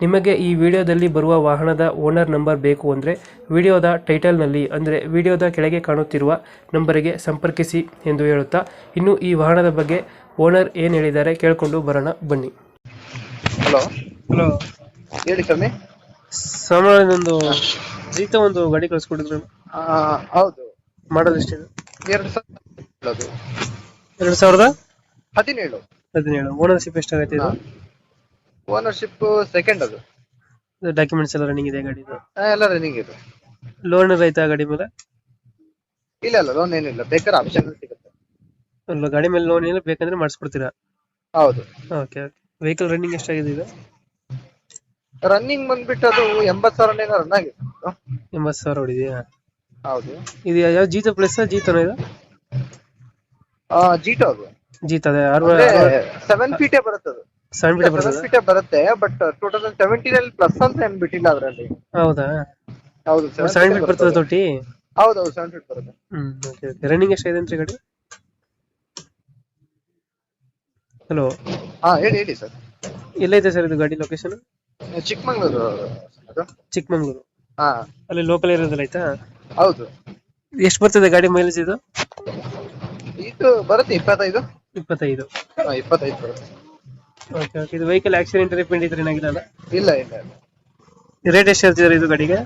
ನಿಮಗೆ ಈ ವಿಡಿಯೋದಲ್ಲಿ ಬರುವ ವಾಹನದ ಓನರ್ ನಂಬರ್ ಬೇಕು ಅಂದರೆ ವಿಡಿಯೋದ ಟೈಟಲ್ನಲ್ಲಿ ಅಂದರೆ ವಿಡಿಯೋದ ಕೆಳಗೆ ಕಾಣುತ್ತಿರುವ ನಂಬರಿಗೆ ಸಂಪರ್ಕಿಸಿ ಎಂದು ಹೇಳುತ್ತಾ ಇನ್ನು ಈ ವಾಹನದ ಬಗ್ಗೆ ಓನರ್ ಏನು ಹೇಳಿದ್ದಾರೆ ಕೇಳಿಕೊಂಡು ಬರೋಣ ಬನ್ನಿ. ಹಲೋ. ಹಲೋ. ಹೇಳಿ ಕಮ್ಮಿ. ಸಾಮಾನ್ಯದೊಂದು ಜೀತ ಒಂದು ಗಾಡಿ ಕಳಿಸ್ಕೊಟ್ಟಿದ್ರು ಹೌದು. ಮಾಡೋದು ಎಷ್ಟಿದೆ? ಎರಡು ಸಾವಿರದ ಎರಡು ಸಾವಿರದ ಹದಿನೇಳು. ಹದಿನೇಳು. ಓನರ್ಶಿಪ್ ಎಷ್ಟಾಗೈತೆ ಇದು? ಓನರ್ಶಿಪ್ ಸೆಕೆಂಡ್ ಅದು. ಡಾಕ್ಯುಮೆಂಟ್ಸ್ ಎಲ್ಲ ರನ್ನಿಂಗ್ ಇದೆ ಗಾಡಿ ಆ, ಎಲ್ಲ ರನ್ನಿಂಗ್ ಇದೆ. ಲೋನ್ ರೈತ ಗಾಡಿ ಮೇಲೆ? ಇಲ್ಲ ಇಲ್ಲ ಲೋನ್ ಏನಿಲ್ಲ. ಬೇಕಾದ್ರೆ ಆಪ್ಷನ್ ಸಿಗುತ್ತೆ. ಅಲ್ಲ ಗಾಡಿ ಮೇಲೆ ಲೋನ್ ಏನಿಲ್ಲ ಬೇಕಂದ್ರೆ ಮಾಡಿಸ್ಕೊಡ್ತೀರಾ? ಹೌದು. ಓಕೆ ಓಕೆ ವೆಹಿಕಲ್ ರನ್ನಿಂಗ್ ಎಷ್ಟಾಗಿದೆ ಇದು ರನ್ನಿಂಗ್ ಬಂದ್ಬಿಟ್ಟು ಅದು ಎಂಬತ್ ಸಾವಿರ ರನ್ ಆಗಿದೆ. ಎಂಬತ್ತು ಸಾವಿರ ಹೊಡಿದೆಯಾ? ಹೌದು. ಇದು ಯಾವ ಜೀತ ಪ್ಲಸ್ ಜೀತನ ಇದು? ಜೀಟೋ ಅದು. ಜೀತ ಅದೇ ಆರು ಸೆವೆನ್ ಫೀಟೇ ಬರುತ್ತೆ ಅದು ಸೆವೆನ್ ಬರುತ್ತೆ ಬಟ್ ಟೂ ತೌಸಂಡ್ ಸೆವೆಂಟೀನ್ ಅಲ್ಲಿ ಪ್ಲಸ್ ಅಂತ ಏನ್ ಬಿಟ್ಟಿಲ್ಲ ಅದರಲ್ಲಿ. ಹೌದಾ? ಹೌದು ಸೆವೆನ್ ಫೀಟ್ ಬರ್ತದೆ ತೊಟ್ಟಿ? ಹೌದು ಹೌದು ಸೆವೆನ್ ಫೀಟ್ ಬರುತ್ತೆ. ಹ್ಮ್ ಓಕೆ ಓಕೆ ರನ್ನಿಂಗ್ ಎಷ್ಟಾಗಿದೆ ಅಂತ ಗಾಡಿ ಹಲೋ ಹಾ ಹೇಳಿ ಹೇಳಿ ಸರ್ ಎಲ್ಲೈತೆ ಸರ್ ಇದು ಗಾಡಿ ಲೊಕೇಶನ್ ಚಿಕ್ಕಮಂಗ್ಳೂರು ಅದು. ಚಿಕ್ಕಮಂಗ್ಳೂರು. ಹಾ. ಅಲ್ಲಿ ಲೋಕಲ್ ಇರೋದಿಲ್ಲ ಆಯ್ತಾ? ಹೌದು. ಎಷ್ಟು ಬರ್ತದೆ ಗಾಡಿ ಮೈಲೇಜ್ ಇದು? ಇದು ಬರುತ್ತೆ ಇಪ್ಪತ್ತೈದು. ಇಪ್ಪತ್ತೈದು. ಇಪ್ಪತ್ತೈದು ಬರುತ್ತೆ. ಓಕೆ ಓಕೆ ಇದು ವೆಹಿಕಲ್ ಆಕ್ಸಿಡೆಂಟ್ ರಿಪೇಂಡ್ ಇದ್ರೆ ಏನಾಗಿಲ್ಲ ಇಲ್ಲ ಇಲ್ಲ ಇಲ್ಲ. ರೇಟ್ ಎಷ್ಟು ಹೇಳ್ತಿದ್ದಾರೆ ಇದು ಗಾಡಿಗೆ?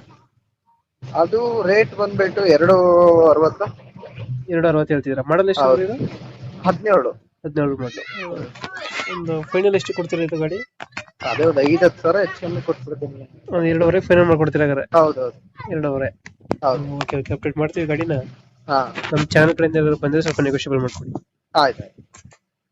ಅದು ರೇಟ್ ಬಂದ್ಬಿಟ್ಟು ಎರಡು ಅರವತ್ತು. ಎರಡು ಅರವತ್ತು ಹೇಳ್ತಿದ್ದೀರಾ. ಮಾಡಲ್ ಎಷ್ಟು ಹೌದು. ಇದು? ಹದಿನೇಳು. ಹದಿನೇಳು ಮಾಡಲು ಒಂದು ಫೈನಲ್ ಎಷ್ಟು ಕೊಡ್ತೀರಾ ಇದು ಗಾಡಿ? ಅದೇ ಒಂದು ಐದು ಹತ್ತು ಸಾವಿರ ಹೆಚ್ಚು ಕಮ್ಮಿ ಕೊಟ್ಬಿಡ್ತೀನಿ ಒಂದು ಎರಡೂವರೆ ಫೈನಲ್ ಮಾಡ್ಕೊಡ್ತೀರಾ ಹಾಗಾದ್ರೆ? ಹೌದು ಹೌದು. ಎರಡೂವರೆ. ಹೌದು. ಓಕೆ ಓಕೆ ಅಪ್ಡೇಟ್ ಮಾಡ್ತೀವಿ ಗಾಡಿನ. ಹಾ. ನಮ್ಮ ಚಾನಲ್ ಕಡೆಯಿಂದ ಬಂದ್ರೆ ಬಂದರೆ ಸ್ವಲ್ಪ ನೆಗೋಷಿಯಬಲ್ ಮಾಡ್ಕೊಡಿ. ಆಯ್ತು ಆಯ್ತು.